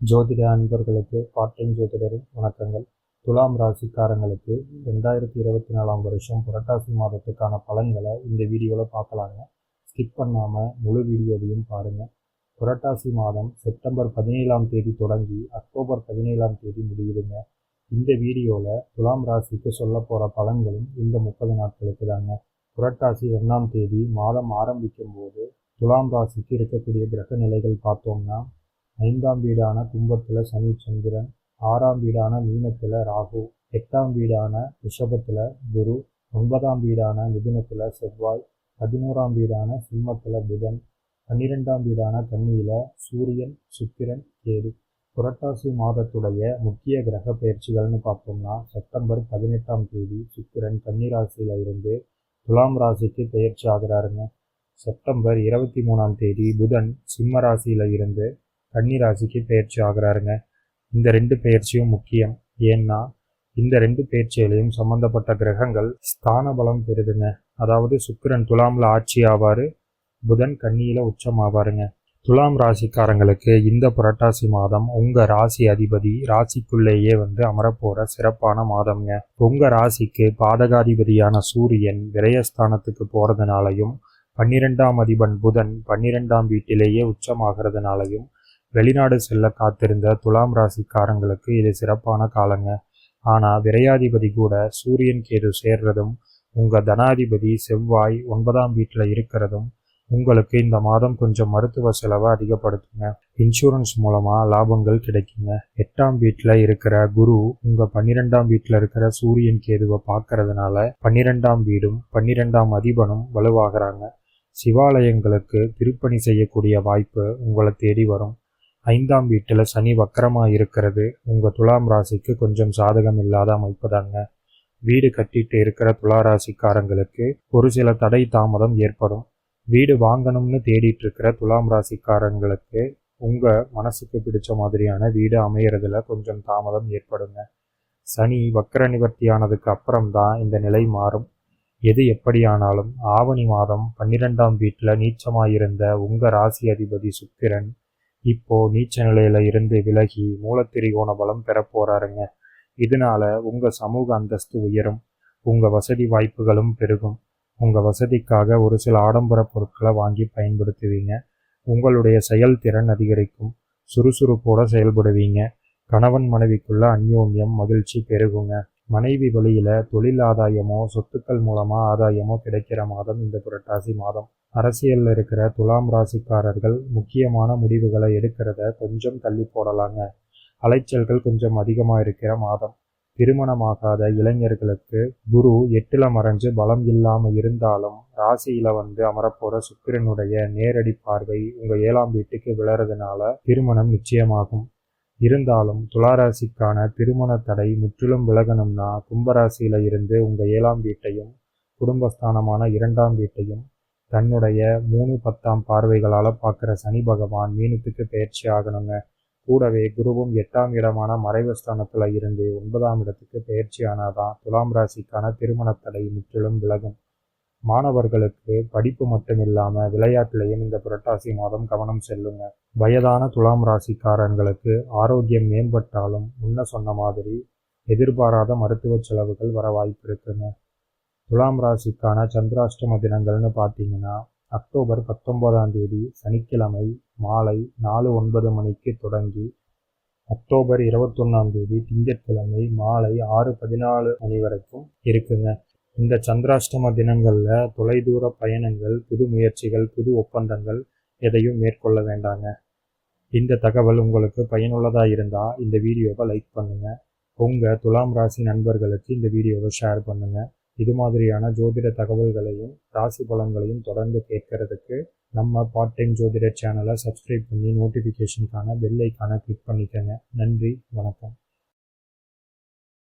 ஜோதிட அன்பர்களுக்கு பார்ட்டைம் ஜோதிடரின் வணக்கங்கள். துலாம் ராசிக்காரங்களுக்கு ரெண்டாயிரத்தி இருபத்தி நாலாம் வருஷம் புரட்டாசி மாதத்துக்கான பலன்களை இந்த வீடியோவில் பார்க்கலாங்க. ஸ்கிப் பண்ணாமல் முழு வீடியோவையும் பாருங்கள் புரட்டாசி மாதம் செப்டம்பர் பதினேழாம் தேதி தொடங்கி அக்டோபர் பதினேழாம் தேதி முடியுதுங்க. இந்த வீடியோவில் துலாம் ராசிக்கு சொல்ல போகிற பலன்களும் இந்த முப்பது நாட்களுக்கு தாங்க. புரட்டாசி ஒன்றாம் தேதி மாதம் ஆரம்பிக்கும் போது துலாம் ராசிக்கு இருக்கக்கூடிய கிரக நிலைகள் பார்த்தோம்னா ஐந்தாம் வீடான கும்பத்தில் சனி சந்திரன் ஆறாம் வீடான மீனத்தில் ராகு எட்டாம் வீடான ரிஷபத்தில் குரு ஒன்பதாம் வீடான மிதுனத்தில் செவ்வாய் பதினோராம் வீடான சிம்மத்தில் புதன் பன்னிரெண்டாம் வீடான கன்னியில் சூரியன் சுக்கிரன் கேது. புரட்டாசி மாதத்துடைய முக்கிய கிரக பயிற்சிகள்னு பார்த்தோம்னா செப்டம்பர் பதினெட்டாம் தேதி சுக்கிரன் கன்னிராசியில் இருந்து துலாம் ராசிக்கு பயிற்சி ஆகிறாருங்க. செப்டம்பர் இருபத்தி மூணாம் தேதி புதன் சிம்ம ராசியில் இருந்து கன்னி ராசிக்கு பயிற்சி ஆகிறாருங்க. இந்த ரெண்டு பயிற்சியும் முக்கியம். ஏன்னா இந்த ரெண்டு பயிற்சிகளையும் சம்பந்தப்பட்ட கிரகங்கள் ஸ்தான பலம் பெறுதுங்க. அதாவது சுக்கிரன் துலாமில் ஆட்சி ஆவார் புதன் கன்னியில் உச்சம் ஆவாருங்க. துலாம் ராசிக்காரங்களுக்கு இந்த புரட்டாசி மாதம் உங்கள் ராசி அதிபதி ராசிக்குள்ளேயே வந்து அமரப்போகிற சிறப்பான மாதம்ங்க. உங்கள் ராசிக்கு பாதகாதிபதியான சூரியன் விரயஸ்தானத்துக்கு போகிறதுனாலையும் பன்னிரெண்டாம் அதிபன் புதன் பன்னிரெண்டாம் வீட்டிலேயே உச்சமாகிறதுனாலையும் வெளிநாடு செல்ல காத்திருந்த துலாம் ராசிக்காரங்களுக்கு இது சிறப்பான காலங்க. ஆனால் விரையாதிபதி கூட சூரியன் கேது சேர்றதும் உங்கள் தனாதிபதி செவ்வாய் ஒன்பதாம் வீட்டில் இருக்கிறதும் உங்களுக்கு இந்த மாதம் கொஞ்சம் மருத்துவ செலவை அதிகப்படுத்துங்க. இன்சூரன்ஸ் மூலமாக லாபங்கள் கிடைக்குங்க. எட்டாம் வீட்டில் இருக்கிற குரு உங்கள் பன்னிரெண்டாம் வீட்டில் இருக்கிற சூரியன் கேதுவை பார்க்கறதுனால பன்னிரெண்டாம் வீடும் பன்னிரெண்டாம் அதிபனும் வலுவாகிறாங்க. சிவாலயங்களுக்கு திருப்பணி செய்யக்கூடிய வாய்ப்பு உங்களை தேடி வரும். ஐந்தாம் வீட்டில் சனி வக்கரமாக இருக்கிறது உங்கள் துலாம் ராசிக்கு கொஞ்சம் சாதகம் இல்லாத அமைப்பு தாங்க. வீடு கட்டிட்டு இருக்கிற துலா ராசிக்காரங்களுக்கு ஒரு சில தடை தாமதம் ஏற்படும். வீடு வாங்கணும்னு தேடிட்டு இருக்கிற துலாம் ராசிக்காரங்களுக்கு உங்கள் மனசுக்கு பிடிச்ச மாதிரியான வீடு அமையறதுல கொஞ்சம் தாமதம் ஏற்படுங்க. சனி வக்கர நிவர்த்தியானதுக்கு அப்புறம்தான் இந்த நிலை மாறும். எது எப்படியானாலும் ஆவணி மாதம் பன்னிரெண்டாம் வீட்டில் நீச்சமாயிருந்த உங்கள் ராசி அதிபதி சுக்கிரன் இப்போ நீச்ச நிலையில இருந்து விலகி மூலத்திரிகோண பலம் பெற போறாருங்க. இதனால உங்க சமூக அந்தஸ்து உயரும். உங்க வசதி வாய்ப்புகளும் பெருகும். உங்க வசதிக்காக ஒரு சில ஆடம்பர பொருட்களை வாங்கி பயன்படுத்துவீங்க. உங்களுடைய செயல்திறன் அதிகரிக்கும். சுறுசுறுப்போட செயல்படுவீங்க. கணவன் மனைவிக்குள்ள அந்யோன்யம் மகிழ்ச்சி பெருகுங்க. மனைவி வழியில தொழில் ஆதாயமோ சொத்துக்கள் மூலமா ஆதாயமோ கிடைக்கிற மாதம் இந்த புரட்டாசி மாதம். அரசியலில் இருக்கிற துலாம் ராசிக்காரர்கள் முக்கியமான முடிவுகளை எடுக்கிறத கொஞ்சம் தள்ளி போடலாங்க. அலைச்சல்கள் கொஞ்சம் அதிகமாக இருக்கிற மாதம். திருமணமாகாத இளைஞர்களுக்கு குரு எட்டுல மறைஞ்சு பலம் இல்லாம இருந்தாலும் ராசியில வந்து அமரப்போற சுக்கிரனுடைய நேரடி பார்வை உங்க ஏழாம் வீட்டுக்கு விழறதுனால திருமணம் நிச்சயமாகும். இருந்தாலும் துளாராசிக்கான திருமண தடை முற்றிலும் விலகணும்னா கும்பராசியில இருந்து உங்க ஏழாம் வீட்டையும் குடும்பஸ்தானமான இரண்டாம் வீட்டையும் தன்னுடைய மூணு பத்தாம் பார்வைகளால் பார்க்குற சனி பகவான் மீனத்துக்கு பயிற்சி ஆகணுங்க. கூடவே குருவும் எட்டாம் இடமான மறைவஸ்தானத்தில் இருந்து ஒன்பதாம் இடத்துக்கு பயிற்சி ஆனாதான் துலாம் ராசிக்கான திருமண தடை முற்றிலும் விலகும். மாணவர்களுக்கு படிப்பு மட்டும் இல்லாமல் விளையாட்டுலையும் இந்த புரட்டாசி மாதம் கவனம் செல்லுங்க. வயதான துலாம் ராசிக்காரங்களுக்கு ஆரோக்கியம் மேம்பட்டாலும் முன்ன சொன்ன மாதிரி எதிர்பாராத மருத்துவ செலவுகள் வர வாய்ப்பு இருக்குங்க. துலாம் ராசிக்கான சந்திராஷ்டம தினங்கள்னு பார்த்தீங்கன்னா அக்டோபர் பத்தொன்பதாம் தேதி சனிக்கிழமை மாலை நாலு ஒன்பது மணிக்கு தொடங்கி அக்டோபர் இருபத்தொன்னாம் தேதி திங்கட்கிழமை மாலை ஆறு பதினாலு மணி வரைக்கும் இருக்குங்க. இந்த சந்திராஷ்டம தினங்களில் தொலைதூர பயணங்கள் புது முயற்சிகள் புது ஒப்பந்தங்கள் எதையும் மேற்கொள்ள வேண்டாங்க. இந்த தகவல் உங்களுக்கு பயனுள்ளதாக இருந்தால் இந்த வீடியோவை லைக் பண்ணுங்கள் உங்கள் துலாம் ராசி நண்பர்களுக்கு இந்த வீடியோவை ஷேர் பண்ணுங்கள் இது மாதிரியான ஜோதிட தகவல்களையும் ராசி பலன்களையும் தொடர்ந்து கேட்கறதுக்கு நம்ம பார்ட் டைம் ஜோதிட சேனலை சப்ஸ்கிரைப் பண்ணி நோட்டிஃபிகேஷனுக்கான பெல் ஐக்கானை கிளிக் பண்ணிக்கோங்க. நன்றி வணக்கம்.